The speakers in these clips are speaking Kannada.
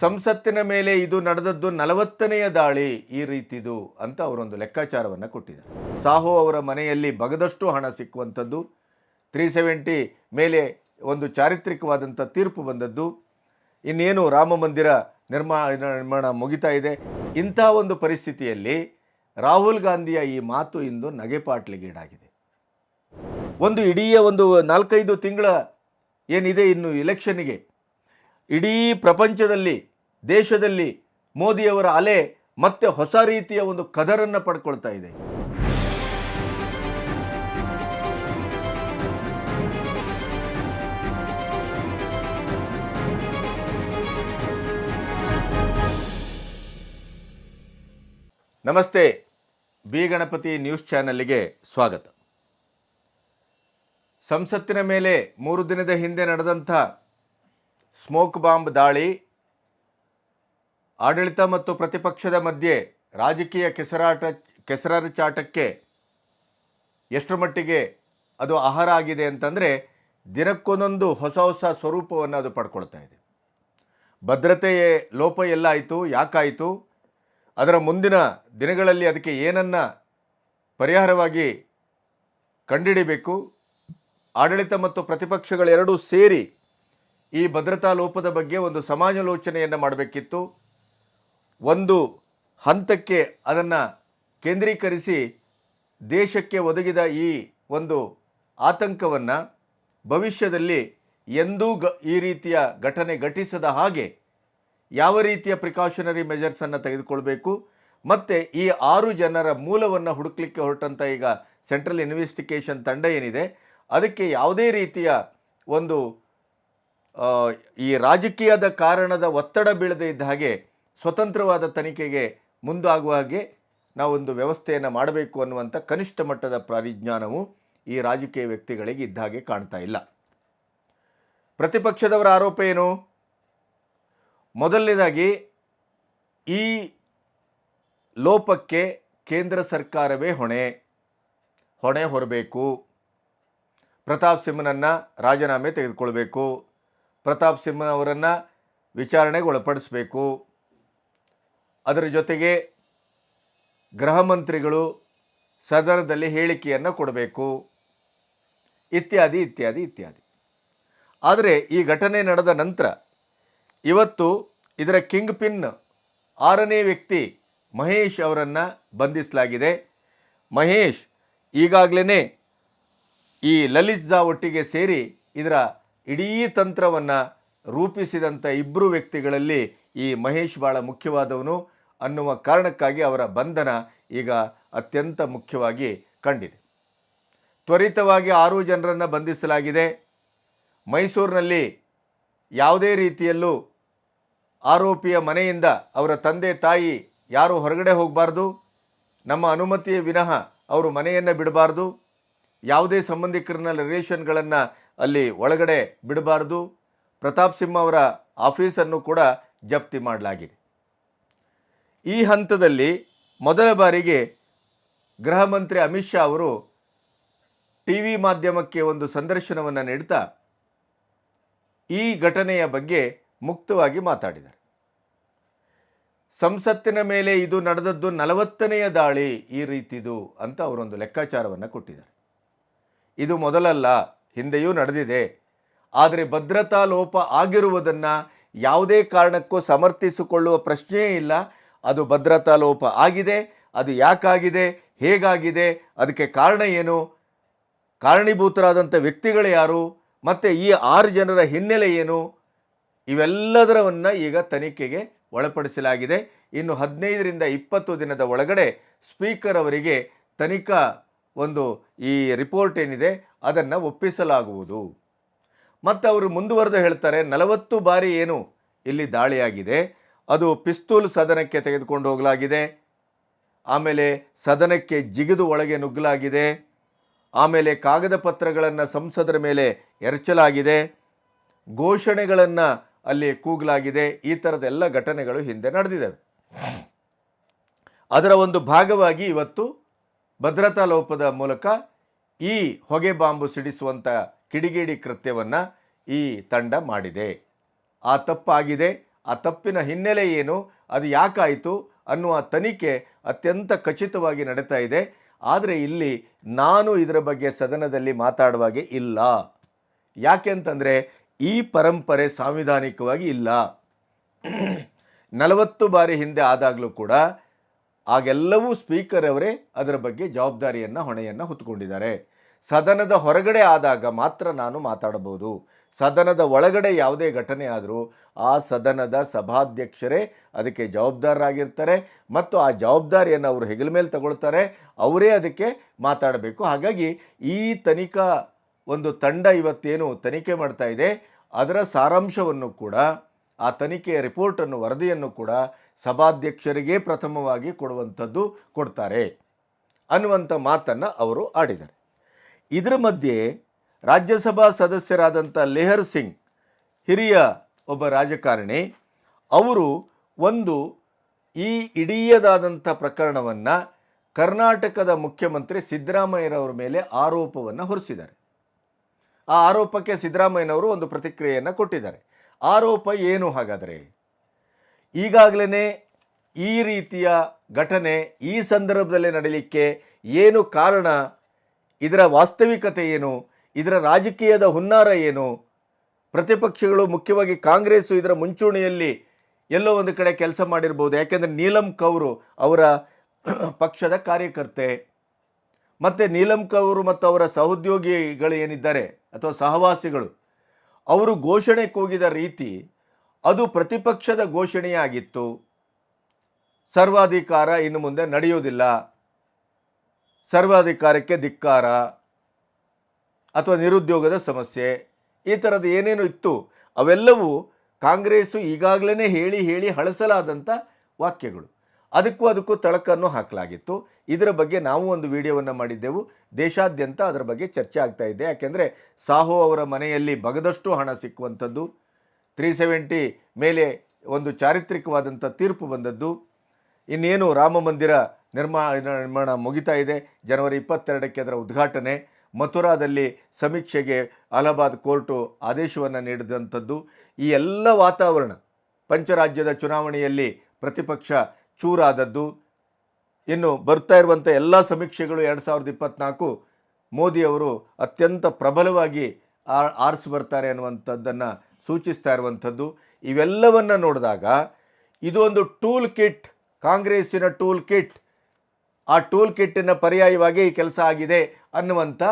ಸಂಸತ್ತಿನ ಮೇಲೆ ಇದು ನಡೆದದ್ದು ನಲವತ್ತನೆಯ ದಾಳಿ ಈ ರೀತಿದು ಅಂತ ಅವರೊಂದು ಲೆಕ್ಕಾಚಾರವನ್ನು ಕೊಟ್ಟಿದ್ದಾರೆ. ಸಾಹು ಅವರ ಮನೆಯಲ್ಲಿ ಬಗದಷ್ಟು ಹಣ ಸಿಕ್ಕುವಂಥದ್ದು, ತ್ರೀ ಸೆವೆಂಟಿ ಮೇಲೆ ಒಂದು ಚಾರಿತ್ರಿಕವಾದಂಥ ತೀರ್ಪು ಬಂದದ್ದು, ಇನ್ನೇನು ರಾಮ ಮಂದಿರ ನಿರ್ಮಾಣ ನಿರ್ಮಾಣ ಮುಗಿತಾ ಇದೆ. ಇಂಥ ಒಂದು ಪರಿಸ್ಥಿತಿಯಲ್ಲಿ ರಾಹುಲ್ ಗಾಂಧಿಯ ಈ ಮಾತು ಇಂದು ನಗೆಪಾಟ್ಲಿಗೀಡಾಗಿದೆ ಒಂದು ಇಡೀ ಒಂದು ನಾಲ್ಕೈದು ತಿಂಗಳ ಏನಿದೆ ಇನ್ನು ಇಲೆಕ್ಷನ್ನಿಗೆ ಇಡೀ ಪ್ರಪಂಚದಲ್ಲಿ, ದೇಶದಲ್ಲಿ ಮೋದಿಯವರ ಅಲೆ ಮತ್ತೆ ಹೊಸ ರೀತಿಯ ಒಂದು ಕದರನ್ನು ಪಡ್ಕೊಳ್ತಾ ಇದೆ. ನಮಸ್ತೆ, ಬಿ ಗಣಪತಿ ನ್ಯೂಸ್ ಚಾನಲ್ಗೆ ಸ್ವಾಗತ. ಸಂಸತ್ತಿನ ಮೇಲೆ ಮೂರು ದಿನದ ಹಿಂದೆ ನಡೆದಂಥ ಸ್ಮೋಕ್ ಬಾಂಬ್ ದಾಳಿ. ಆಡಳಿತ ಮತ್ತು ಪ್ರತಿಪಕ್ಷದ ಮಧ್ಯೆ ರಾಜಕೀಯ ಕೆಸರಾಟ ಕೆಸರಾಚಾಟಕ್ಕೆ ಎಷ್ಟರ ಮಟ್ಟಿಗೆ ಅದು ಆಹಾರ ಆಗಿದೆ ಅಂತಂದರೆ ದಿನಕ್ಕೊಂದೊಂದು ಹೊಸ ಹೊಸ ಸ್ವರೂಪವನ್ನು ಅದು ಪಡ್ಕೊಳ್ತಾ ಇದೆ. ಭದ್ರತೆಯ ಲೋಪ ಎಲ್ಲಾಯಿತು, ಯಾಕಾಯಿತು? ಅದರ ಮುಂದಿನ ದಿನಗಳಲ್ಲಿ ಅದಕ್ಕೆ ಏನನ್ನ ಪರಿಹಾರವಾಗಿ ಕಂಡಿಡಿಬೇಕು? ಆಡಳಿತ ಮತ್ತು ಪ್ರತಿಪಕ್ಷಗಳೆರಡೂ ಸೇರಿ ಈ ಭದ್ರತಾ ಲೋಪದ ಬಗ್ಗೆ ಒಂದು ಸಮಾಲೋಚನೆಯನ್ನು ಮಾಡಬೇಕಿತ್ತು. ಒಂದು ಹಂತಕ್ಕೆ ಅದನ್ನು ಕೇಂದ್ರೀಕರಿಸಿ ದೇಶಕ್ಕೆ ಒದಗಿದ ಈ ಒಂದು ಆತಂಕವನ್ನು ಭವಿಷ್ಯದಲ್ಲಿ ಎಂದೂ ಗ, ಈ ರೀತಿಯ ಘಟನೆ ಘಟಿಸದ ಹಾಗೆ ಯಾವ ರೀತಿಯ ಪ್ರಿಕಾಷನರಿ ಮೆಜರ್ಸನ್ನು ತೆಗೆದುಕೊಳ್ಬೇಕು, ಮತ್ತು ಈ ಆರು ಜನರ ಮೂಲವನ್ನು ಹುಡುಕ್ಲಿಕ್ಕೆ ಹೊರಟಂಥ ಈಗ ಸೆಂಟ್ರಲ್ ಇನ್ವೆಸ್ಟಿಗೇಷನ್ ತಂಡ ಏನಿದೆ, ಅದಕ್ಕೆ ಯಾವುದೇ ರೀತಿಯ ಒಂದು ಈ ರಾಜಕೀಯದ ಕಾರಣದ ಒತ್ತಡ ಬೀಳದೇ ಇದ್ದ ಹಾಗೆ ಸ್ವತಂತ್ರವಾದ ತನಿಖೆಗೆ ಮುಂದಾಗುವ ಹಾಗೆ ನಾವೊಂದು ವ್ಯವಸ್ಥೆಯನ್ನು ಮಾಡಬೇಕು ಅನ್ನುವಂಥ ಕನಿಷ್ಠ ಮಟ್ಟದ ಪ್ರಾರಿಜ್ಞಾನವು ಈ ರಾಜಕೀಯ ವ್ಯಕ್ತಿಗಳಿಗೆ ಇದ್ದ ಹಾಗೆ ಕಾಣ್ತಾ ಇಲ್ಲ. ಪ್ರತಿಪಕ್ಷದವರ ಆರೋಪ ಏನು? ಮೊದಲನೇದಾಗಿ ಈ ಲೋಪಕ್ಕೆ ಕೇಂದ್ರ ಸರ್ಕಾರವೇ ಹೊಣೆ. ಹೊಣೆ ಹೊರಬೇಕು. ಪ್ರತಾಪ್ ಸಿಂಹನನ್ನು ರಾಜೀನಾಮೆ ತೆಗೆದುಕೊಳ್ಬೇಕು. ಪ್ರತಾಪ್ ಸಿಂಹನವರನ್ನು ವಿಚಾರಣೆಗೆ ಒಳಪಡಿಸಬೇಕು. ಅದರ ಜೊತೆಗೆ ಗೃಹ ಮಂತ್ರಿಗಳು ಸದನದಲ್ಲಿ ಹೇಳಿಕೆಯನ್ನು ಕೊಡಬೇಕು. ಇತ್ಯಾದಿ ಇತ್ಯಾದಿ ಇತ್ಯಾದಿ. ಆದರೆ ಈ ಘಟನೆ ನಡೆದ ನಂತರ ಇವತ್ತು ಇದರ ಕಿಂಗ್ ಪಿನ್ ಆರನೇ ವ್ಯಕ್ತಿ ಮಹೇಶ್ ಅವರನ್ನು ಬಂಧಿಸಲಾಗಿದೆ. ಮಹೇಶ್ ಈಗಾಗಲೇ ಈ ಲಲಿತ್ ಝಾ ಒಟ್ಟಿಗೆ ಸೇರಿ ಇದರ ಇಡೀ ತಂತ್ರವನ್ನು ರೂಪಿಸಿದಂಥ ಇಬ್ಬರು ವ್ಯಕ್ತಿಗಳಲ್ಲಿ ಈ ಮಹೇಶ್ ಭಾಳ ಮುಖ್ಯವಾದವನು ಅನ್ನುವ ಕಾರಣಕ್ಕಾಗಿ ಅವರ ಬಂಧನ ಈಗ ಅತ್ಯಂತ ಮುಖ್ಯವಾಗಿ ಕಂಡಿದೆ. ತ್ವರಿತವಾಗಿ ಆರು ಜನರನ್ನು ಬಂಧಿಸಲಾಗಿದೆ. ಮೈಸೂರಿನಲ್ಲಿ ಯಾವುದೇ ರೀತಿಯಲ್ಲೂ ಆರೋಪಿಯ ಮನೆಯಿಂದ ಅವರ ತಂದೆ ತಾಯಿ ಯಾರು ಹೊರಗಡೆ ಹೋಗಬಾರ್ದು. ನಮ್ಮ ಅನುಮತಿಯ ವಿನಃ ಅವರು ಮನೆಯನ್ನು ಬಿಡಬಾರ್ದು. ಯಾವುದೇ ಸಂಬಂಧಿಕರನ್ನ ರಿಲೇಷನ್ಗಳನ್ನು ಅಲ್ಲಿ ಒಳಗಡೆ ಬಿಡಬಾರ್ದು. ಪ್ರತಾಪ್ ಸಿಂಹ ಅವರ ಆಫೀಸನ್ನು ಕೂಡ ಜಪ್ತಿ ಮಾಡಲಾಗಿದೆ. ಈ ಹಂತದಲ್ಲಿ ಮೊದಲ ಬಾರಿಗೆ ಗೃಹ ಮಂತ್ರಿ ಅಮಿತ್ ಶಾ ಅವರು ಟಿ ವಿ ಮಾಧ್ಯಮಕ್ಕೆ ಒಂದು ಸಂದರ್ಶನವನ್ನು ನೀಡ್ತಾ ಈ ಘಟನೆಯ ಬಗ್ಗೆ ಮುಕ್ತವಾಗಿ ಮಾತಾಡಿದ್ದಾರೆ ಸಂಸತ್ತಿನ ಮೇಲೆ ಇದು ನಡೆದದ್ದು ನಲವತ್ತನೆಯ ದಾಳಿ ಈ ರೀತಿದು ಅಂತ ಅವರೊಂದು ಲೆಕ್ಕಾಚಾರವನ್ನು ಕೊಟ್ಟಿದ್ದಾರೆ. ಇದು ಮೊದಲಲ್ಲ ಹಿಂದೆಯೂ ನಡೆದಿದೆ. ಆದರೆ ಭದ್ರತಾ ಲೋಪ ಆಗಿರುವುದನ್ನು ಯಾವುದೇ ಕಾರಣಕ್ಕೂ ಸಮರ್ಥಿಸಿಕೊಳ್ಳುವ ಪ್ರಶ್ನೆಯೇ ಇಲ್ಲ. ಅದು ಭದ್ರತಾ ಲೋಪ ಆಗಿದೆ. ಅದು ಯಾಕಾಗಿದೆ? ಹೇಗಾಗಿದೆ? ಅದಕ್ಕೆ ಕಾರಣ ಏನು? ಕಾರಣೀಭೂತರಾದಂಥ ವ್ಯಕ್ತಿಗಳು ಯಾರು? ಮತ್ತು ಈ ಆರು ಜನರ ಹಿನ್ನೆಲೆ ಏನು? ಇವೆಲ್ಲದರವನ್ನು ಈಗ ತನಿಖೆಗೆ ಒಳಪಡಿಸಲಾಗಿದೆ. ಇನ್ನು ಹದಿನೈದರಿಂದ ಇಪ್ಪತ್ತು ದಿನದ ಒಳಗಡೆ ಸ್ಪೀಕರ್ ಅವರಿಗೆ ತನಿಖಾ ಒಂದು ಈ ರಿಪೋರ್ಟ್ ಏನಿದೆ, ಅದನ್ನು ಒಪ್ಪಿಸಲಾಗುವುದು. ಮತ್ತು ಅವರು ಮುಂದುವರೆದು ಹೇಳ್ತಾರೆ, ನಲವತ್ತು ಬಾರಿ ಏನು ಇಲ್ಲಿ ದಾಳಿಯಾಗಿದೆ, ಅದು ಪಿಸ್ತೂಲ್ ಸದನಕ್ಕೆ ತೆಗೆದುಕೊಂಡು ಹೋಗಲಾಗಿದೆ, ಆಮೇಲೆ ಸದನಕ್ಕೆ ಜಿಗಿದು ಒಳಗೆ ನುಗ್ಗಲಾಗಿದೆ, ಆಮೇಲೆ ಕಾಗದ ಪತ್ರಗಳನ್ನು ಸಂಸದರ ಮೇಲೆ ಎರಚಲಾಗಿದೆ, ಘೋಷಣೆಗಳನ್ನು ಅಲ್ಲಿ ಕೂಗಲಾಗಿದೆ, ಈ ಥರದ ಎಲ್ಲ ಘಟನೆಗಳು ಹಿಂದೆ ನಡೆದಿದ್ದಾವೆ ಅದರ ಒಂದು ಭಾಗವಾಗಿ ಇವತ್ತು ಭದ್ರತಾ ಲೋಪದ ಮೂಲಕ ಈ ಹೊಗೆ ಬಾಂಬು ಸಿಡಿಸುವಂಥ ಕಿಡಿಗೇಡಿ ಕೃತ್ಯವನ್ನು ಈ ತಂಡ ಮಾಡಿದೆ. ಆ ತಪ್ಪಾಗಿದೆ. ಆ ತಪ್ಪಿನ ಹಿನ್ನೆಲೆ ಏನು? ಅದು ಯಾಕಾಯಿತು ಅನ್ನುವ ತನಿಖೆ ಅತ್ಯಂತ ಖಚಿತವಾಗಿ ನಡೀತಾ ಇದೆ. ಆದರೆ ಇಲ್ಲಿ ನಾನು ಇದರ ಬಗ್ಗೆ ಸದನದಲ್ಲಿ ಮಾತಾಡುವಾಗೆ ಇಲ್ಲ. ಯಾಕೆ ಅಂತಂದರೆ ಈ ಪರಂಪರೆ ಸಾಂವಿಧಾನಿಕವಾಗಿ ಇಲ್ಲ. ನಲವತ್ತು ಬಾರಿ ಹಿಂದೆ ಆದಾಗಲೂ ಕೂಡ ಆಗೆಲ್ಲವೂ ಸ್ಪೀಕರ್ ಅವರೇ ಅದರ ಬಗ್ಗೆ ಜವಾಬ್ದಾರಿಯನ್ನು, ಹೊಣೆಯನ್ನು ಹೊತ್ತುಕೊಂಡಿದ್ದಾರೆ. ಸದನದ ಹೊರಗಡೆ ಆದಾಗ ಮಾತ್ರ ನಾನು ಮಾತಾಡಬಹುದು. ಸದನದ ಒಳಗಡೆ ಯಾವುದೇ ಘಟನೆ ಆದರೂ ಆ ಸದನದ ಸಭಾಧ್ಯಕ್ಷರೇ ಅದಕ್ಕೆ ಜವಾಬ್ದಾರರಾಗಿರ್ತಾರೆ ಮತ್ತು ಆ ಜವಾಬ್ದಾರಿಯನ್ನು ಅವರು ಹೆಗಲ ಮೇಲೆ ತಗೊಳ್ತಾರೆ, ಅವರೇ ಅದಕ್ಕೆ ಮಾತಾಡಬೇಕು. ಹಾಗಾಗಿ ಈ ತನಿಖಾ ಒಂದು ತಂಡ ಇವತ್ತೇನು ತನಿಖೆ ಮಾಡ್ತಾ ಇದೆ, ಅದರ ಸಾರಾಂಶವನ್ನು ಕೂಡ ಆ ತನಿಖೆಯ ರಿಪೋರ್ಟನ್ನು, ವರದಿಯನ್ನು ಕೂಡ ಸಭಾಧ್ಯಕ್ಷರಿಗೆ ಪ್ರಥಮವಾಗಿ ಕೊಡುವಂಥದ್ದು ಕೊಡ್ತಾರೆ ಅನ್ನುವಂಥ ಮಾತನ್ನು ಅವರು ಆಡಿದ್ದಾರೆ. ಇದರ ಮಧ್ಯೆ ರಾಜ್ಯಸಭಾ ಸದಸ್ಯರಾದಂಥ ಲೆಹರ್ ಸಿಂಗ್, ಹಿರಿಯ ಒಬ್ಬ ರಾಜಕಾರಣಿ, ಅವರು ಒಂದು ಈ ಇಡೀಯದಾದಂಥ ಪ್ರಕರಣವನ್ನು ಕರ್ನಾಟಕದ ಮುಖ್ಯಮಂತ್ರಿ ಸಿದ್ದರಾಮಯ್ಯನವರ ಮೇಲೆ ಆರೋಪವನ್ನು ಹೊರಿಸಿದ್ದಾರೆ. ಆ ಆರೋಪಕ್ಕೆ ಸಿದ್ದರಾಮಯ್ಯನವರು ಒಂದು ಪ್ರತಿಕ್ರಿಯೆಯನ್ನು ಕೊಟ್ಟಿದ್ದಾರೆ. ಆರೋಪ ಏನು ಹಾಗಾದರೆ? ಈಗಾಗಲೇ ಈ ರೀತಿಯ ಘಟನೆ ಈ ಸಂದರ್ಭದಲ್ಲಿ ನಡೀಲಿಕ್ಕೆ ಏನು ಕಾರಣ? ಇದರ ವಾಸ್ತವಿಕತೆ ಏನು? ಇದರ ರಾಜಕೀಯದ ಹುನ್ನಾರ ಏನು? ಪ್ರತಿಪಕ್ಷಗಳು, ಮುಖ್ಯವಾಗಿ ಕಾಂಗ್ರೆಸ್ಸು ಇದರ ಮುಂಚೂಣಿಯಲ್ಲಿ ಎಲ್ಲೋ ಒಂದು ಕಡೆ ಕೆಲಸ ಮಾಡಿರ್ಬೋದು. ಯಾಕೆಂದರೆ ನೀಲಂ ಕೌರು ಅವರ ಪಕ್ಷದ ಕಾರ್ಯಕರ್ತೆ. ಮತ್ತು ನೀಲಂ ಕೌರು ಮತ್ತು ಅವರ ಸಹೋದ್ಯೋಗಿಗಳು ಏನಿದ್ದಾರೆ? ಅಥವಾ ಸಹವಾಸಿಗಳು. ಅವರು ಘೋಷಣೆ ಕೂಗಿದ ರೀತಿ ಅದು ಪ್ರತಿಪಕ್ಷದ ಘೋಷಣೆಯಾಗಿತ್ತು. ಸರ್ವಾಧಿಕಾರ ಇನ್ನು ಮುಂದೆ ನಡೆಯುವುದಿಲ್ಲ. ಸರ್ವಾಧಿಕಾರಕ್ಕೆ ಧಿಕ್ಕಾರ ಅಥವಾ ನಿರುದ್ಯೋಗದ ಸಮಸ್ಯೆ ಈ ಥರದ್ದು ಏನೇನು ಇತ್ತು. ಅವೆಲ್ಲವೂ ಕಾಂಗ್ರೆಸ್ಸು ಈಗಾಗಲೇ ಹೇಳಿ ಹೇಳಿ ಹಳಸಲಾದಂಥ ವಾಕ್ಯಗಳು. ಅದಕ್ಕೂ ಅದಕ್ಕೂ ತಳಕನ್ನು ಹಾಕಲಾಗಿತ್ತು. ಇದರ ಬಗ್ಗೆ ನಾವು ಒಂದು ವಿಡಿಯೋವನ್ನು ಮಾಡಿದ್ದೆವು. ದೇಶಾದ್ಯಂತ ಅದರ ಬಗ್ಗೆ ಚರ್ಚೆ ಆಗ್ತಾ ಇದೆ. ಯಾಕೆಂದರೆ ಸಾಹು ಅವರ ಮನೆಯಲ್ಲಿ ಬಗದಷ್ಟು ಹಣ ಸಿಕ್ಕುವಂಥದ್ದು ತ್ರೀ ಸೆವೆಂಟಿ ಮೇಲೆ ಒಂದು ಚಾರಿತ್ರಿಕವಾದಂಥ ತೀರ್ಪು ಬಂದದ್ದು. ಇನ್ನೇನು ರಾಮ ಮಂದಿರ ನಿರ್ಮಾಣ ನಿರ್ಮಾಣ ಮುಗಿತಾ ಇದೆ. ಜನವರಿ ಇಪ್ಪತ್ತೆರಡಕ್ಕೆ ಅದರ ಉದ್ಘಾಟನೆ. ಮಥುರಾದಲ್ಲಿ ಸಮೀಕ್ಷೆಗೆ ಅಲಹಾಬಾದ್ ಕೋರ್ಟು ಆದೇಶವನ್ನು ನೀಡಿದಂಥದ್ದು. ಈ ಎಲ್ಲ ವಾತಾವರಣ, ಪಂಚರಾಜ್ಯದ ಚುನಾವಣೆಯಲ್ಲಿ ಪ್ರತಿಪಕ್ಷ ಚೂರಾದದ್ದು. ಇನ್ನು ಬರ್ತಾ ಇರುವಂಥ ಎಲ್ಲ ಸಮೀಕ್ಷೆಗಳು ಎರಡು ಸಾವಿರದ ಇಪ್ಪತ್ತ್ನಾಲ್ಕು ಮೋದಿಯವರು ಅತ್ಯಂತ ಪ್ರಬಲವಾಗಿ ಆರಿಸಿ ಬರ್ತಾರೆ ಅನ್ನುವಂಥದ್ದನ್ನು ಸೂಚಿಸ್ತಾ ಇರುವಂಥದ್ದು. ಇವೆಲ್ಲವನ್ನು ನೋಡಿದಾಗ ಇದು ಒಂದು ಟೂಲ್ ಕಿಟ್, ಕಾಂಗ್ರೆಸ್ಸಿನ ಟೂಲ್ ಕಿಟ್. ಆ ಟೂಲ್ ಕಿಟ್ಟಿನ ಪರ್ಯಾಯವಾಗಿ ಈ ಕೆಲಸ ಆಗಿದೆ ಅನ್ನುವಂಥ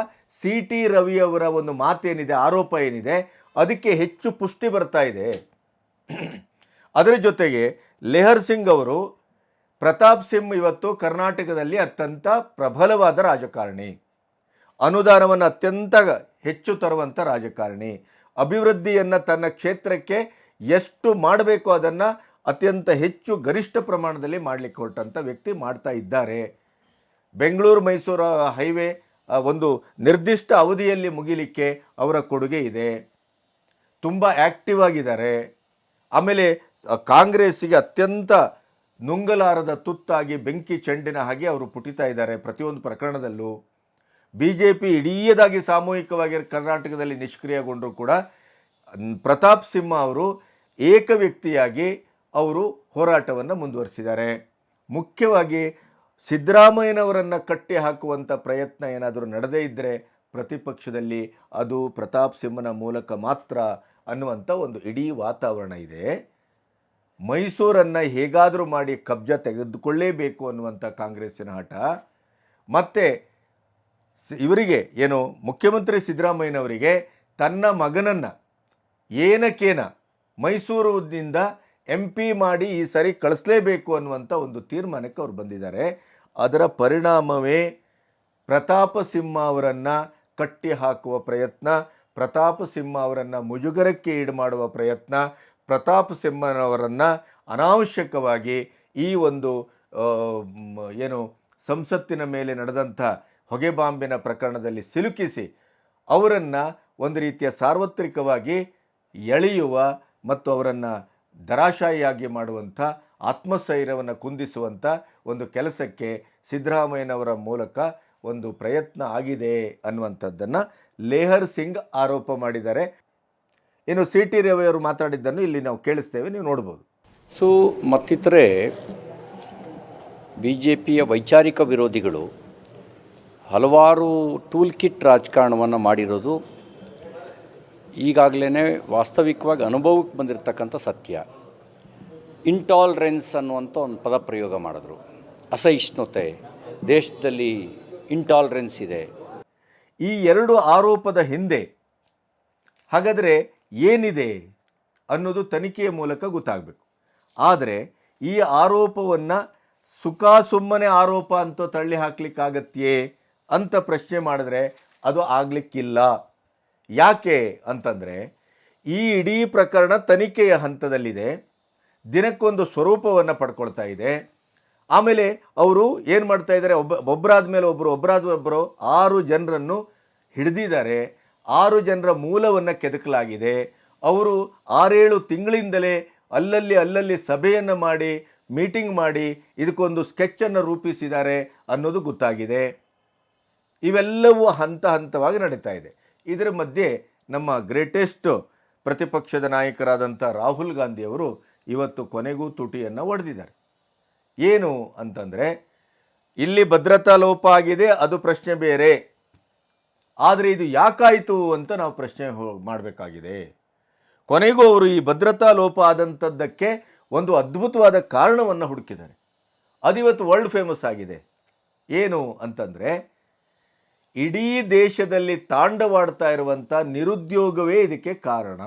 ಸಿ ಟಿ ರವಿಯವರ ಒಂದು ಮಾತೇನಿದೆ, ಆರೋಪ ಏನಿದೆ, ಅದಕ್ಕೆ ಹೆಚ್ಚು ಪುಷ್ಟಿ ಬರ್ತಾ ಇದೆ. ಅದರ ಜೊತೆಗೆ ಲೆಹರ್ ಸಿಂಗ್ ಅವರು ಪ್ರತಾಪ್ ಸಿಂಗ್ ಇವತ್ತು ಕರ್ನಾಟಕದಲ್ಲಿ ಅತ್ಯಂತ ಪ್ರಬಲವಾದ ರಾಜಕಾರಣಿ. ಅನುದಾನವನ್ನು ಅತ್ಯಂತ ಹೆಚ್ಚು ತರುವಂಥ ರಾಜಕಾರಣಿ. ಅಭಿವೃದ್ಧಿಯನ್ನು ತನ್ನ ಕ್ಷೇತ್ರಕ್ಕೆ ಎಷ್ಟು ಮಾಡಬೇಕು ಅದನ್ನು ಅತ್ಯಂತ ಹೆಚ್ಚು ಗರಿಷ್ಠ ಪ್ರಮಾಣದಲ್ಲಿ ಮಾಡಲಿಕ್ಕೆ ಹೊರಟಂಥ ವ್ಯಕ್ತಿ ಮಾಡ್ತಾ ಇದ್ದಾರೆ. ಬೆಂಗಳೂರು ಮೈಸೂರು ಹೈವೇ ಒಂದು ನಿರ್ದಿಷ್ಟ ಅವಧಿಯಲ್ಲಿ ಮುಗಿಲಿಕ್ಕೆ ಅವರ ಕೊಡುಗೆ ಇದೆ. ತುಂಬ ಆ್ಯಕ್ಟಿವ್ ಆಗಿದ್ದಾರೆ. ಆಮೇಲೆ ಕಾಂಗ್ರೆಸ್ಸಿಗೆ ಅತ್ಯಂತ ನುಂಗಲಾರದ ತುತ್ತಾಗಿ ಬೆಂಕಿ ಚೆಂಡಿನ ಹಾಗೆ ಅವರು ಪುಟಿತಾ ಇದ್ದಾರೆ. ಪ್ರತಿಯೊಂದು ಪ್ರಕರಣದಲ್ಲೂ ಬಿ ಜೆ ಪಿ ಇಡೀಯದಾಗಿ ಸಾಮೂಹಿಕವಾಗಿ ಕರ್ನಾಟಕದಲ್ಲಿ ನಿಷ್ಕ್ರಿಯಗೊಂಡರೂ ಕೂಡ ಪ್ರತಾಪ್ ಸಿಂಹ ಅವರು ಏಕ ವ್ಯಕ್ತಿಯಾಗಿ ಅವರು ಹೋರಾಟವನ್ನು ಮುಂದುವರಿಸಿದ್ದಾರೆ. ಮುಖ್ಯವಾಗಿ ಸಿದ್ದರಾಮಯ್ಯನವರನ್ನು ಕಟ್ಟಿ ಹಾಕುವಂಥ ಪ್ರಯತ್ನ ಏನಾದರೂ ನಡೆದೇ ಇದ್ದರೆ ಪ್ರತಿಪಕ್ಷದಲ್ಲಿ ಅದು ಪ್ರತಾಪ್ ಸಿಂಹನ ಮೂಲಕ ಮಾತ್ರ ಅನ್ನುವಂಥ ಒಂದು ಇಡೀ ವಾತಾವರಣ ಇದೆ. ಮೈಸೂರನ್ನು ಹೇಗಾದರೂ ಮಾಡಿ ಕಬ್ಜ ತೆಗೆದುಕೊಳ್ಳೇಬೇಕು ಅನ್ನುವಂಥ ಕಾಂಗ್ರೆಸ್ಸಿನ ಹಠ. ಮತ್ತು ಇವರಿಗೆ ಏನು ಮುಖ್ಯಮಂತ್ರಿ ಸಿದ್ದರಾಮಯ್ಯನವರಿಗೆ ತನ್ನ ಮಗನನ್ನು, ಏನಕ್ಕೇನ ಮೈಸೂರಿನಿಂದ ಎಂ ಪಿ ಮಾಡಿ ಈ ಸರಿ ಕಳಿಸ್ಲೇಬೇಕು ಅನ್ನುವಂಥ ಒಂದು ತೀರ್ಮಾನಕ್ಕೆ ಅವರು ಬಂದಿದ್ದಾರೆ. ಅದರ ಪರಿಣಾಮವೇ ಪ್ರತಾಪ ಸಿಂಹ ಅವರನ್ನು ಕಟ್ಟಿ ಹಾಕುವ ಪ್ರಯತ್ನ, ಪ್ರತಾಪ ಸಿಂಹ ಅವರನ್ನು ಮುಜುಗರಕ್ಕೆ ಈಡು ಮಾಡುವ ಪ್ರಯತ್ನ ಪ್ರತಾಪ ಸಿಂಹನವರನ್ನು ಅನಾವಶ್ಯಕವಾಗಿ ಈ ಒಂದು ಏನು ಸಂಸತ್ತಿನ ಮೇಲೆ ನಡೆದಂಥ ಹೊಗೆಬಾಂಬಿನ ಪ್ರಕರಣದಲ್ಲಿ ಸಿಲುಕಿಸಿ ಅವರನ್ನು ಒಂದು ರೀತಿಯ ಸಾರ್ವತ್ರಿಕವಾಗಿ ಎಳೆಯುವ ಮತ್ತು ಅವರನ್ನು ದರಾಶಾಯಿಯಾಗಿ ಮಾಡುವಂಥ ಆತ್ಮಸ್ಥೈರ್ಯವನ್ನು ಕುಂದಿಸುವಂಥ ಒಂದು ಕೆಲಸಕ್ಕೆ ಸಿದ್ದರಾಮಯ್ಯನವರ ಮೂಲಕ ಒಂದು ಪ್ರಯತ್ನ ಆಗಿದೆ ಅನ್ನುವಂಥದ್ದನ್ನು ಲೇಹರ್ ಸಿಂಗ್ ಆರೋಪ ಮಾಡಿದ್ದಾರೆ. ಇನ್ನು ಸಿ ಟಿ ರವಿ ಅವರು ಮಾತಾಡಿದ್ದನ್ನು ಇಲ್ಲಿ ನಾವು ಕೇಳಿಸ್ತೇವೆ ನೀವು ನೋಡ್ಬೋದು. ಸೊ ಮತ್ತಿತರೆ ಬಿ ಜೆ ಪಿಯ ವೈಚಾರಿಕ ವಿರೋಧಿಗಳು ಹಲವಾರು ಟೂಲ್ ಕಿಟ್ ರಾಜಕಾರಣವನ್ನು ಮಾಡಿರೋದು ಈಗಾಗಲೇ ವಾಸ್ತವಿಕವಾಗಿ ಅನುಭವಕ್ಕೆ ಬಂದಿರತಕ್ಕಂಥ ಸತ್ಯ. ಇಂಟಾಲರೆನ್ಸ್ ಅನ್ನುವಂಥ ಒಂದು ಪದ ಪ್ರಯೋಗ ಮಾಡಿದ್ರು. ಅಸಹಿಷ್ಣುತೆ ದೇಶದಲ್ಲಿ ಇಂಟಾಲರೆನ್ಸ್ ಇದೆ. ಈ ಎರಡು ಆರೋಪದ ಹಿಂದೆ ಹಾಗಾದರೆ ಏನಿದೆ ಅನ್ನೋದು ತನಿಖೆಯ ಮೂಲಕ ಗೊತ್ತಾಗಬೇಕು. ಆದರೆ ಈ ಆರೋಪವನ್ನು ಸುಖ ಸುಮ್ಮನೆ ಆರೋಪ ಅಂತ ತಳ್ಳಿ ಹಾಕ್ಲಿಕ್ಕಾಗತ್ಯೇ ಅಂತ ಪ್ರಶ್ನೆ ಮಾಡಿದ್ರೆ ಅದು ಆಗಲಿಕ್ಕಿಲ್ಲ. ಯಾಕೆ ಅಂತಂದರೆ ಈ ಇಡೀ ಪ್ರಕರಣ ತನಿಖೆಯ ಹಂತದಲ್ಲಿದೆ. ದಿನಕ್ಕೊಂದು ಸ್ವರೂಪವನ್ನು ಪಡ್ಕೊಳ್ತಾ ಇದೆ. ಆಮೇಲೆ ಅವರು ಏನು ಮಾಡ್ತಾ ಇದ್ದಾರೆ ಒಬ್ಬ ಒಬ್ಬರಾದ ಮೇಲೆ ಒಬ್ಬರು ಒಬ್ಬರಾದ ಒಬ್ಬರು ಆರು ಜನರನ್ನು ಹಿಡಿದಿದ್ದಾರೆ. ಆರು ಜನರ ಮೂಲವನ್ನು ಕೆದಕಲಾಗಿದೆ. ಅವರು ಆರೇಳು ತಿಂಗಳಿಂದಲೇ ಅಲ್ಲಲ್ಲಿ ಅಲ್ಲಲ್ಲಿ ಸಭೆಯನ್ನು ಮಾಡಿ, ಮೀಟಿಂಗ್ ಮಾಡಿ ಇದಕ್ಕೊಂದು ಸ್ಕೆಚ್ಚನ್ನು ರೂಪಿಸಿದ್ದಾರೆ ಅನ್ನೋದು ಗೊತ್ತಾಗಿದೆ. ಇವೆಲ್ಲವೂ ಹಂತ ಹಂತವಾಗಿ ನಡೀತಾ ಇದೆ. ಇದರ ಮಧ್ಯೆ ನಮ್ಮ ಗ್ರೇಟೆಸ್ಟ್ ಪ್ರತಿಪಕ್ಷದ ನಾಯಕರಾದಂಥ ರಾಹುಲ್ ಗಾಂಧಿಯವರು ಇವತ್ತು ಕೊನೆಗೂ ತುಟಿಯನ್ನು ಒಡೆದಿದ್ದಾರೆ. ಏನು ಅಂತಂದರೆ, ಇಲ್ಲಿ ಭದ್ರತಾ ಲೋಪ ಆಗಿದೆ, ಅದು ಪ್ರಶ್ನೆ ಬೇರೆ. ಆದರೆ ಇದು ಯಾಕಾಯಿತು ಅಂತ ನಾವು ಪ್ರಶ್ನೆ ಮಾಡಬೇಕಾಗಿದೆ. ಕೊನೆಗೂ ಅವರು ಈ ಭದ್ರತಾ ಲೋಪ ಆದಂಥದ್ದಕ್ಕೆ ಒಂದು ಅದ್ಭುತವಾದ ಕಾರಣವನ್ನು ಹುಡುಕಿದ್ದಾರೆ. ಅದಿವತ್ತು ವರ್ಲ್ಡ್ ಫೇಮಸ್ ಆಗಿದೆ. ಏನು ಅಂತಂದರೆ, ಇಡೀ ದೇಶದಲ್ಲಿ ತಾಂಡವಾಡ್ತಾ ಇರುವಂಥ ನಿರುದ್ಯೋಗವೇ ಇದಕ್ಕೆ ಕಾರಣ.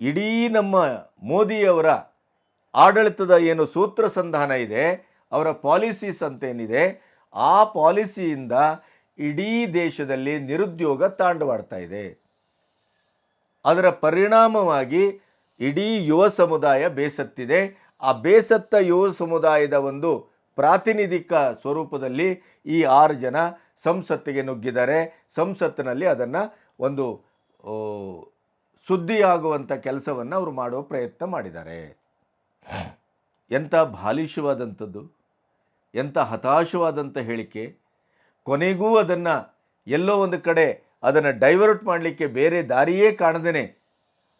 ಇಡೀ ನಮ್ಮ ಮೋದಿಯವರ ಆಡಳಿತದ ಏನು ಸೂತ್ರ ಸಂಧಾನ ಇದೆ, ಅವರ ಪಾಲಿಸೀಸ್ ಅಂತೇನಿದೆ ಆ ಪಾಲಿಸಿಯಿಂದ ಇಡೀ ದೇಶದಲ್ಲಿ ನಿರುದ್ಯೋಗ ತಾಂಡವಾಡ್ತಾ ಇದೆ. ಅದರ ಪರಿಣಾಮವಾಗಿ ಇಡೀ ಯುವ ಸಮುದಾಯ ಬೇಸತ್ತಿದೆ. ಆ ಬೇಸತ್ತ ಯುವ ಸಮುದಾಯದ ಒಂದು ಪ್ರಾತಿನಿಧಿಕ ಸ್ವರೂಪದಲ್ಲಿ ಈ ಆರು ಜನ ಸಂಸತ್ತಿಗೆ ನುಗ್ಗಿದ್ದಾರೆ. ಸಂಸತ್ತಿನಲ್ಲಿ ಅದನ್ನು ಒಂದು ಸುದ್ದಿಯಾಗುವಂಥ ಕೆಲಸವನ್ನು ಅವರು ಮಾಡುವ ಪ್ರಯತ್ನ ಮಾಡಿದ್ದಾರೆ. ಎಂಥ ಬಾಲಿಶವಾದಂಥದ್ದು. ಎಂಥ ಹತಾಶವಾದಂಥ ಹೇಳಿಕೆ. ಕೊನೆಗೂ ಅದನ್ನು ಎಲ್ಲೋ ಒಂದು ಕಡೆ ಅದನ್ನು ಡೈವರ್ಟ್ ಮಾಡಲಿಕ್ಕೆ ಬೇರೆ ದಾರಿಯೇ ಕಾಣದೇನೆ.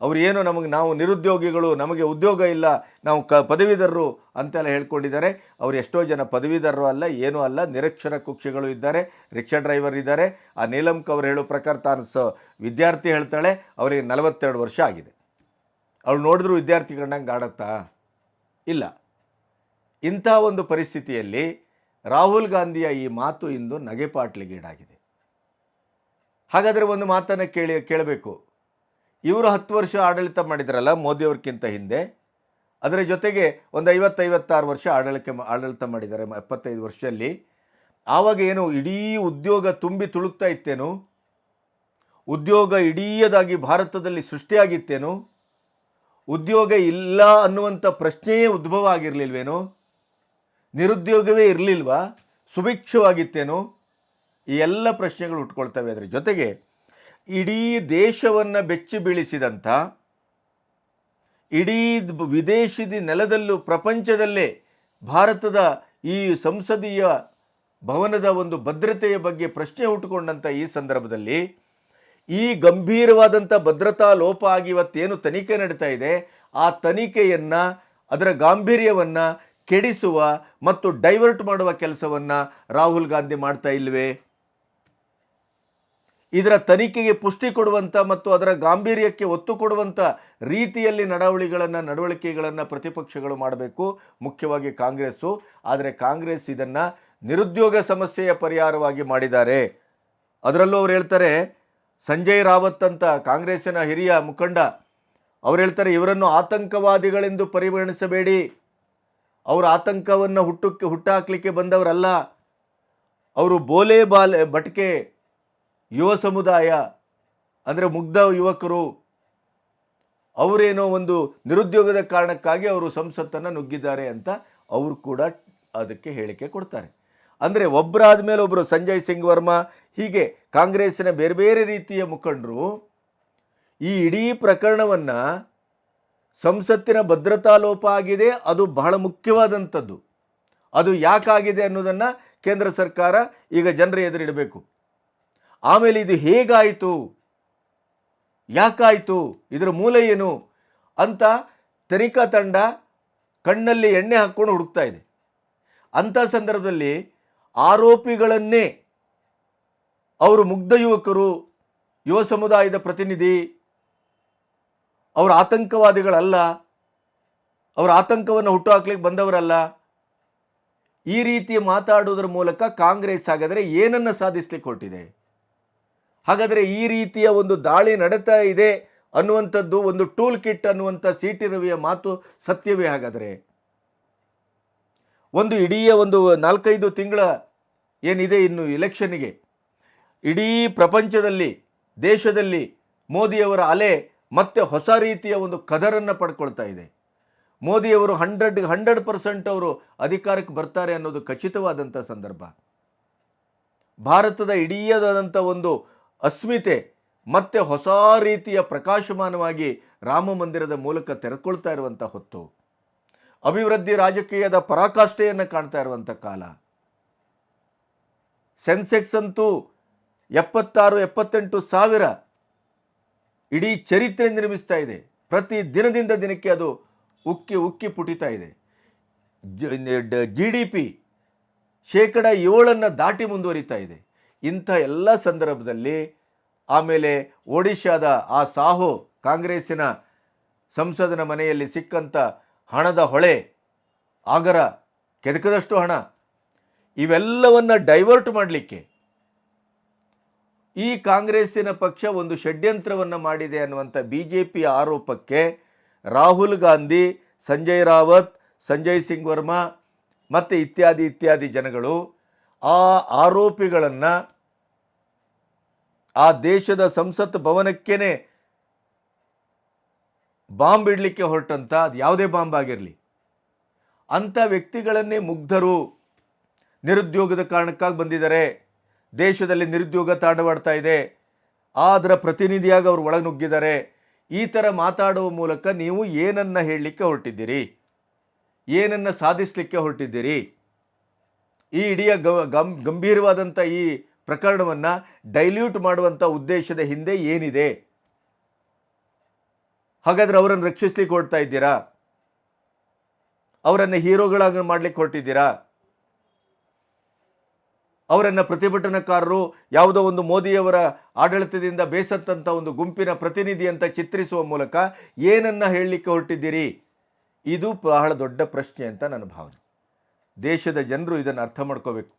ಅವರು ಏನು ನಮಗೆ ನಾವು ನಿರುದ್ಯೋಗಿಗಳು, ನಮಗೆ ಉದ್ಯೋಗ ಇಲ್ಲ, ನಾವು ಕ ಪದವೀಧರರು ಅಂತೆಲ್ಲ ಹೇಳ್ಕೊಂಡಿದ್ದಾರೆ. ಅವ್ರು ಎಷ್ಟೋ ಜನ ಪದವೀಧರರು ಅಲ್ಲ, ಏನೂ ಅಲ್ಲ ನಿರಕ್ಷರ ಕುಕ್ಷಿಗಳು ಇದ್ದಾರೆ, ರಿಕ್ಷಾ ಡ್ರೈವರ್ ಇದ್ದಾರೆ. ಆ ನೀಲಂಕ್ ಅವರು ಹೇಳೋ ಪ್ರಕಾರ ತಾನು ಸ ವಿದ್ಯಾರ್ಥಿ ಹೇಳ್ತಾಳೆ, ಅವರಿಗೆ ನಲವತ್ತೆರಡು ವರ್ಷ ಆಗಿದೆ. ಅವಳು ನೋಡಿದ್ರು ವಿದ್ಯಾರ್ಥಿ ಕಂಡಂಗೆ ಆಡತ್ತಾ? ಇಲ್ಲ. ಇಂಥ ಒಂದು ಪರಿಸ್ಥಿತಿಯಲ್ಲಿ ರಾಹುಲ್ ಗಾಂಧಿಯ ಈ ಮಾತು ಇಂದು ನಗೆಪಾಟ್ಲಿಗೀಡಾಗಿದೆ ಹಾಗಾದರೆ ಒಂದು ಮಾತನ್ನು ಕೇಳಿ, ಕೇಳಬೇಕು. ಇವರು ಹತ್ತು ವರ್ಷ ಆಡಳಿತ ಮಾಡಿದ್ರಲ್ಲ ಮೋದಿಯವ್ರಿಗಿಂತ ಹಿಂದೆ, ಅದರ ಜೊತೆಗೆ ಒಂದು ಐವತ್ತೈವತ್ತಾರು ವರ್ಷ ಆಡಳಿತ ಆಡಳಿತ ಮಾಡಿದ್ದಾರೆ, ಎಪ್ಪತ್ತೈದು ವರ್ಷದಲ್ಲಿ. ಆವಾಗ ಏನು ಇಡೀ ಉದ್ಯೋಗ ತುಂಬಿ ತುಳುಕ್ತಾ ಇತ್ತೇನು? ಉದ್ಯೋಗ ಇಡೀಯದಾಗಿ ಭಾರತದಲ್ಲಿ ಸೃಷ್ಟಿಯಾಗಿತ್ತೇನು? ಉದ್ಯೋಗ ಇಲ್ಲ ಅನ್ನುವಂಥ ಪ್ರಶ್ನೆಯೇ ಉದ್ಭವ ಆಗಿರಲಿಲ್ವೇನು? ನಿರುದ್ಯೋಗವೇ ಇರಲಿಲ್ವಾ? ಸುಭಿಕ್ಷವಾಗಿತ್ತೇನು? ಈ ಎಲ್ಲ ಪ್ರಶ್ನೆಗಳು ಉಟ್ಕೊಳ್ತವೆ ಅದರ ಜೊತೆಗೆ ಇಡೀ ದೇಶವನ್ನು ಬೆಚ್ಚಿ ಬೀಳಿಸಿದಂಥ ಇಡೀ ವಿದೇಶದ ವಿದೇಶಿ ನೆಲದಲ್ಲೂ ಪ್ರಪಂಚದಲ್ಲೇ ಭಾರತದ ಈ ಸಂಸದೀಯ ಭವನದ ಒಂದು ಭದ್ರತೆಯ ಬಗ್ಗೆ ಪ್ರಶ್ನೆ ಹುಟ್ಟುಕೊಂಡಂಥ ಈ ಸಂದರ್ಭದಲ್ಲಿ, ಈ ಗಂಭೀರವಾದಂಥ ಭದ್ರತಾ ಲೋಪ ಆಗಿ ಇವತ್ತೇನು ತನಿಖೆ ನಡೀತಾ ಇದೆ? ಆ ತನಿಖೆಯನ್ನು, ಅದರ ಗಾಂಭೀರ್ಯವನ್ನು ಕೆಡಿಸುವ ಮತ್ತು ಡೈವರ್ಟ್ ಮಾಡುವ ಕೆಲಸವನ್ನು ರಾಹುಲ್ ಗಾಂಧಿ ಮಾಡ್ತಾ ಇಲ್ವೇ? ಇದರ ತನಿಖೆಗೆ ಪುಷ್ಟಿ ಕೊಡುವಂಥ ಮತ್ತು ಅದರ ಗಾಂಭೀರ್ಯಕ್ಕೆ ಒತ್ತು ಕೊಡುವಂಥ ರೀತಿಯಲ್ಲಿ ನಡವಳಿಗಳನ್ನು, ನಡವಳಿಕೆಗಳನ್ನು ಪ್ರತಿಪಕ್ಷಗಳು ಮಾಡಬೇಕು, ಮುಖ್ಯವಾಗಿ ಕಾಂಗ್ರೆಸ್ಸು. ಆದರೆ ಕಾಂಗ್ರೆಸ್ ಇದನ್ನು ನಿರುದ್ಯೋಗ ಸಮಸ್ಯೆಯ ಪರಿಹಾರವಾಗಿ ಮಾಡಿದ್ದಾರೆ. ಅದರಲ್ಲೂ ಅವ್ರು ಹೇಳ್ತಾರೆ, ಸಂಜಯ್ ರಾವತ್ ಅಂತ ಕಾಂಗ್ರೆಸ್ಸಿನ ಹಿರಿಯ ಮುಖಂಡ, ಅವ್ರು ಹೇಳ್ತಾರೆ, ಇವರನ್ನು ಆತಂಕವಾದಿಗಳೆಂದು ಪರಿಗಣಿಸಬೇಡಿ. ಅವರು ಆತಂಕವನ್ನು ಹುಟ್ಟಕ್ಕೆ ಹುಟ್ಟಾಕಲಿಕ್ಕೆ ಬಂದವರಲ್ಲ. ಅವರು ಬೋಲೆ ಬಾಲೆ, ಬಟಕೆ, ಯುವ ಸಮುದಾಯ, ಅಂದರೆ ಮುಗ್ಧ ಯುವಕರು, ಅವರೇನೋ ಒಂದು ನಿರುದ್ಯೋಗದ ಕಾರಣಕ್ಕಾಗಿ ಅವರು ಸಂಸತ್ತನ್ನು ನುಗ್ಗಿದ್ದಾರೆ ಅಂತ ಅವರು ಕೂಡ ಅದಕ್ಕೆ ಹೇಳಿಕೆ ಕೊಡ್ತಾರೆ. ಅಂದರೆ ಒಬ್ಬರಾದ ಮೇಲೆ ಒಬ್ಬರು ಸಂಜಯ್ ಸಿಂಗ್ ವರ್ಮಾ, ಹೀಗೆ ಕಾಂಗ್ರೆಸ್ಸಿನ ಬೇರೆ ಬೇರೆ ರೀತಿಯ ಮುಖಂಡರು ಈ ಇಡೀ ಪ್ರಕರಣವನ್ನು ಸಂಸತ್ತಿನ ಭದ್ರತಾ ಲೋಪ ಆಗಿದೆ, ಅದು ಬಹಳ ಮುಖ್ಯವಾದಂಥದ್ದು. ಅದು ಯಾಕಾಗಿದೆ ಅನ್ನೋದನ್ನು ಕೇಂದ್ರ ಸರ್ಕಾರ ಈಗ ಜನರ ಎದುರಿಡಬೇಕು. ಆಮೇಲೆ ಇದು ಹೇಗಾಯಿತು? ಯಾಕಾಯಿತು? ಇದರ ಮೂಲ ಏನು? ಅಂತ ತನಿಖಾ ತಂಡ ಕಣ್ಣಲ್ಲಿ ಎಣ್ಣೆ ಹಾಕ್ಕೊಂಡು ಹುಡುಕ್ತಾ ಇದೆ. ಅಂಥ ಸಂದರ್ಭದಲ್ಲಿ ಆರೋಪಿಗಳನ್ನೇ ಅವರು ಮುಗ್ಧ ಯುವಕರು, ಯುವ ಸಮುದಾಯದ ಪ್ರತಿನಿಧಿ ಅವರು ಆತಂಕವಾದಿಗಳಲ್ಲ, ಅವರು ಆತಂಕವನ್ನು ಹುಟ್ಟುಹಾಕ್ಲಿಕ್ಕೆ ಬಂದವರಲ್ಲ, ಈ ರೀತಿ ಮಾತಾಡುವುದರ ಮೂಲಕ ಕಾಂಗ್ರೆಸ್ ಹಾಗಾದರೆ ಏನನ್ನು ಸಾಧಿಸ್ಲಿಕ್ಕೆ ಹೊರಟಿದೆ? ಹಾಗಾದರೆ ಈ ರೀತಿಯ ಒಂದು ದಾಳಿ ನಡೀತಾ ಇದೆ ಅನ್ನುವಂಥದ್ದು ಒಂದು ಟೂಲ್ ಕಿಟ್ ಅನ್ನುವಂಥ ಸಿ ಟಿ ರವಿಯ ಮಾತು ಸತ್ಯವೇ ಹಾಗಾದರೆ? ಒಂದು ಇಡೀ ಒಂದು ನಾಲ್ಕೈದು ತಿಂಗಳ ಏನಿದೆ ಇನ್ನು ಎಲೆಕ್ಷನ್ಗೆ ಇಡೀ ಪ್ರಪಂಚದಲ್ಲಿ, ದೇಶದಲ್ಲಿ ಮೋದಿಯವರ ಅಲೆ ಮತ್ತೆ ಹೊಸ ರೀತಿಯ ಒಂದು ಕದರನ್ನು ಪಡ್ಕೊಳ್ತಾ ಇದೆ. ಮೋದಿಯವರು ಹಂಡ್ರೆಡ್ ಹಂಡ್ರೆಡ್ ಪರ್ಸೆಂಟ್ ಅವರು ಅಧಿಕಾರಕ್ಕೆ ಬರ್ತಾರೆ ಅನ್ನೋದು ಖಚಿತವಾದಂಥ ಸಂದರ್ಭ. ಭಾರತದ ಇಡೀದಾದಂಥ ಒಂದು ಅಸ್ಮಿತೆ ಮತ್ತೆ ಹೊಸ ರೀತಿಯ ಪ್ರಕಾಶಮಾನವಾಗಿ ರಾಮ ಮಂದಿರದ ಮೂಲಕ ತೆರೆಕೊಳ್ತಾ ಇರುವಂಥ ಹೊತ್ತು. ಅಭಿವೃದ್ಧಿ ರಾಜಕೀಯದ ಪರಾಕಾಷ್ಠೆಯನ್ನು ಕಾಣ್ತಾ ಇರುವಂಥ ಕಾಲ. ಸೆನ್ಸೆಕ್ಸ್ ಅಂತೂ ಎಪ್ಪತ್ತಾರು, ಎಪ್ಪತ್ತೆಂಟು ಸಾವಿರ ಇಡೀ ಚರಿತ್ರೆ ನಿರ್ಮಿಸ್ತಾ ಇದೆ. ಪ್ರತಿ ದಿನದಿಂದ ದಿನಕ್ಕೆ ಅದು ಉಕ್ಕಿ ಉಕ್ಕಿ ಪುಟಿತಾ ಇದೆ. ಜಿ ಡಿ ಪಿ ಶೇಕಡ ಏಳನ್ನು ದಾಟಿ ಮುಂದುವರಿತಾ ಇದೆ. ಇಂಥ ಎಲ್ಲ ಸಂದರ್ಭದಲ್ಲಿ ಆಮೇಲೆ ಒಡಿಶಾದ ಆ ಸಾಹೋ ಕಾಂಗ್ರೆಸ್ಸಿನ ಸಂಸದನ ಮನೆಯಲ್ಲಿ ಸಿಕ್ಕಂಥ ಹಣದ ಹೊಳೆ, ಆಗರ, ಕೆದಕದಷ್ಟು ಹಣ, ಇವೆಲ್ಲವನ್ನು ಡೈವರ್ಟ್ ಮಾಡಲಿಕ್ಕೆ ಈ ಕಾಂಗ್ರೆಸ್ಸಿನ ಪಕ್ಷ ಒಂದು ಷಡ್ಯಂತ್ರವನ್ನು ಮಾಡಿದೆ ಅನ್ನುವಂಥ ಬಿ ಜೆ ಪಿ ಆರೋಪಕ್ಕೆ ರಾಹುಲ್ ಗಾಂಧಿ, ಸಂಜಯ್ ರಾವತ್, ಸಂಜಯ್ ಸಿಂಗ್ ವರ್ಮಾ ಮತ್ತು ಇತ್ಯಾದಿ ಇತ್ಯಾದಿ ಜನಗಳು ಆ ಆರೋಪಿಗಳನ್ನು ಆ ದೇಶದ ಸಂಸತ್ ಭವನಕ್ಕೇ ಬಾಂಬ್ ಇಡಲಿಕ್ಕೆ ಹೊರಟಂಥ ಅದು ಯಾವುದೇ ಬಾಂಬ್ ಆಗಿರಲಿ. ಅಂಥ ವ್ಯಕ್ತಿಗಳನ್ನೇ ಮುಗ್ಧರು ನಿರುದ್ಯೋಗದ ಕಾರಣಕ್ಕಾಗಿ ಬಂದಿದ್ದಾರೆ. ದೇಶದಲ್ಲಿ ನಿರುದ್ಯೋಗ ತಾಂಡವಾಡ್ತಾ ಇದೆ. ಅದರ ಪ್ರತಿನಿಧಿಯಾಗಿ ಅವರು ಒಳಗೆ ನುಗ್ಗಿದ್ದಾರೆ ಈ ಥರ ಮಾತಾಡುವ ಮೂಲಕ ನೀವು ಏನನ್ನು ಹೇಳಲಿಕ್ಕೆ ಹೊರಟಿದ್ದೀರಿ? ಏನನ್ನು ಸಾಧಿಸಲಿಕ್ಕೆ ಹೊರಟಿದ್ದೀರಿ? ಈ ಇಡೀ ಗಂ- ಗಂಭೀರವಾದಂಥ ಈ ಪ್ರಕರಣವನ್ನು ಡೈಲ್ಯೂಟ್ ಮಾಡುವಂಥ ಉದ್ದೇಶದ ಹಿಂದೆ ಏನಿದೆ? ಹಾಗಾದರೆ ಅವರನ್ನು ರಕ್ಷಿಸ್ಲಿಕ್ಕೆ ಹೊರಡ್ತಾ ಇದ್ದೀರಾ? ಅವರನ್ನು ಹೀರೋಗಳಾಗಿ ಮಾಡ್ಲಿಕ್ಕೆ ಹೊರಟಿದ್ದೀರಾ? ಅವರನ್ನು ಪ್ರತಿಭಟನಾಕಾರರು ಯಾವುದೋ ಒಂದು ಮೋದಿಯವರ ಆಡಳಿತದಿಂದ ಬೇಸತ್ತಂಥ ಒಂದು ಗುಂಪಿನ ಪ್ರತಿನಿಧಿ ಅಂತ ಚಿತ್ರಿಸುವ ಮೂಲಕ ಏನನ್ನ ಹೇಳಲಿಕ್ಕೆ ಹೊರಟಿದ್ದೀರಿ? ಇದು ಬಹಳ ದೊಡ್ಡ ಪ್ರಶ್ನೆ ಅಂತ ನನ್ನ ಭಾವನೆ. ದೇಶದ ಜನರು ಇದನ್ನು ಅರ್ಥ ಮಾಡ್ಕೋಬೇಕು.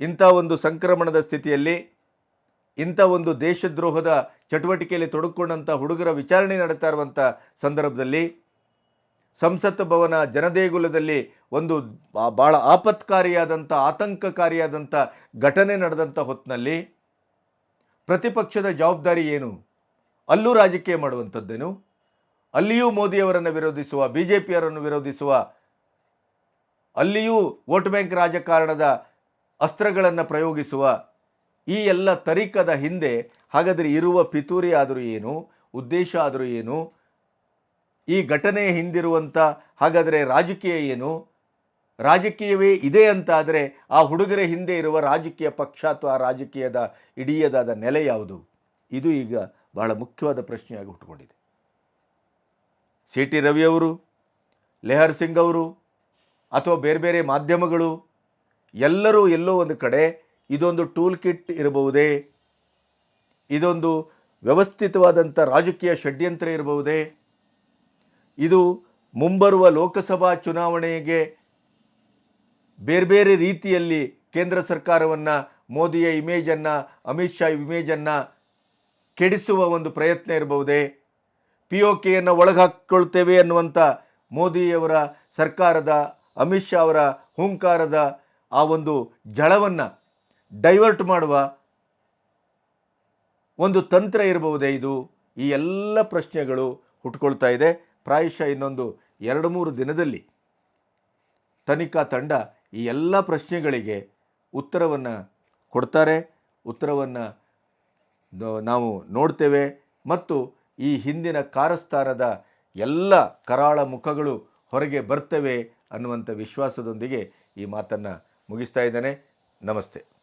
ಇಂಥ ಒಂದು ಸಂಕ್ರಮಣದ ಸ್ಥಿತಿಯಲ್ಲಿ, ಇಂಥ ಒಂದು ದೇಶದ್ರೋಹದ ಚಟುವಟಿಕೆಯಲ್ಲಿ ತೊಡಕೊಂಡಂಥ ಹುಡುಗರ ವಿಚಾರಣೆ ನಡೀತಾ ಇರುವಂಥ ಸಂದರ್ಭದಲ್ಲಿ ಸಂಸತ್ ಭವನ ಜನದೇಗುಲದಲ್ಲಿ ಒಂದು ಭಾಳ ಆಪತ್ಕಾರಿಯಾದಂಥ, ಆತಂಕಕಾರಿಯಾದಂಥ ಘಟನೆ ನಡೆದಂಥ ಹೊತ್ತಿನಲ್ಲಿ ಪ್ರತಿಪಕ್ಷದ ಜವಾಬ್ದಾರಿ ಏನು? ಅಲ್ಲೂ ರಾಜಕೀಯ ಮಾಡುವಂಥದ್ದೇನು? ಅಲ್ಲಿಯೂ ಮೋದಿಯವರನ್ನು ವಿರೋಧಿಸುವ ಬಿ ಜೆ ಪಿಯವರನ್ನು ವಿರೋಧಿಸುವ, ಅಲ್ಲಿಯೂ ವೋಟ್ ಬ್ಯಾಂಕ್ ರಾಜಕಾರಣದ ಅಸ್ತ್ರಗಳನ್ನು ಪ್ರಯೋಗಿಸುವ ಈ ಎಲ್ಲ ತರೀಕದ ಹಿಂದೆ ಹಾಗಾದರೆ ಇರುವ ಪಿತೂರಿ ಆದರೂ ಏನು? ಉದ್ದೇಶ ಆದರೂ ಏನು? ಈ ಘಟನೆಯ ಹಿಂದಿರುವಂಥ ಹಾಗಾದರೆ ರಾಜಕೀಯ ಏನು? ರಾಜಕೀಯವೇ ಇದೆ ಅಂತ ಆದರೆ ಆ ಹುಡುಗರ ಹಿಂದೆ ಇರುವ ರಾಜಕೀಯ ಪಕ್ಷ ಅಥವಾ ರಾಜಕೀಯದ ಇಡಿಯದಾದ ನೆಲೆ ಯಾವುದು? ಇದು ಈಗ ಬಹಳ ಮುಖ್ಯವಾದ ಪ್ರಶ್ನೆಯಾಗಿ ಹುಟ್ಟುಕೊಂಡಿದೆ. ಸಿ ಟಿ ರವಿಯವರು ಲೆಹರ್ ಸಿಂಗ್ ಅವರು ಅಥವಾ ಬೇರೆ ಬೇರೆ ಮಾಧ್ಯಮಗಳು ಎಲ್ಲರೂ ಎಲ್ಲೋ ಒಂದು ಕಡೆ ಇದೊಂದು ಟೂಲ್ ಕಿಟ್ ಇರಬಹುದೇ? ಇದೊಂದು ವ್ಯವಸ್ಥಿತವಾದಂಥ ರಾಜಕೀಯ ಷಡ್ಯಂತ್ರ ಇರಬಹುದೇ? ಇದು ಮುಂಬರುವ ಲೋಕಸಭಾ ಚುನಾವಣೆಗೆ ಬೇರೆ ಬೇರೆ ರೀತಿಯಲ್ಲಿ ಕೇಂದ್ರ ಸರ್ಕಾರವನ್ನು, ಮೋದಿಯ ಇಮೇಜನ್ನು ಅಮಿತ್ ಶಾ ಇಮೇಜನ್ನು ಕೆಡಿಸುವ ಒಂದು ಪ್ರಯತ್ನ ಇರಬಹುದೇ? ಪಿ ಒ ಕೆಯನ್ನು ಒಳಗಾಕ್ಕೊಳ್ತೇವೆ ಅನ್ನುವಂಥ ಮೋದಿಯವರ ಸರ್ಕಾರದ, ಅಮಿತ್ ಶಾ ಅವರ ಹುಂಕಾರದ ಆ ಒಂದು ಜಳವನ್ನು ಡೈವರ್ಟ್ ಮಾಡುವ ಒಂದು ತಂತ್ರ ಇರಬಹುದೇ ಇದು? ಈ ಎಲ್ಲ ಪ್ರಶ್ನೆಗಳು ಹುಟ್ಕೊಳ್ತಾ ಇದೆ. ಪ್ರಾಯಶಃ ಇನ್ನೊಂದು ಎರಡು ಮೂರು ದಿನದಲ್ಲಿ ತನಿಖಾ ತಂಡ ಈ ಎಲ್ಲ ಪ್ರಶ್ನೆಗಳಿಗೆ ಉತ್ತರವನ್ನು ಕೊಡ್ತಾರೆ. ಉತ್ತರವನ್ನು ನಾವು ನೋಡ್ತೇವೆ ಮತ್ತು ಈ ಹಿಂದಿನ ಕಾರಸ್ಥಾನದ ಎಲ್ಲ ಕರಾಳ ಮುಖಗಳು ಹೊರಗೆ ಬರ್ತವೆ ಅನ್ನುವಂಥ ವಿಶ್ವಾಸದೊಂದಿಗೆ ಈ ಮಾತನ್ನು ಮುಗಿಸ್ತಾ ಇದ್ದೇನೆ. ನಮಸ್ತೆ.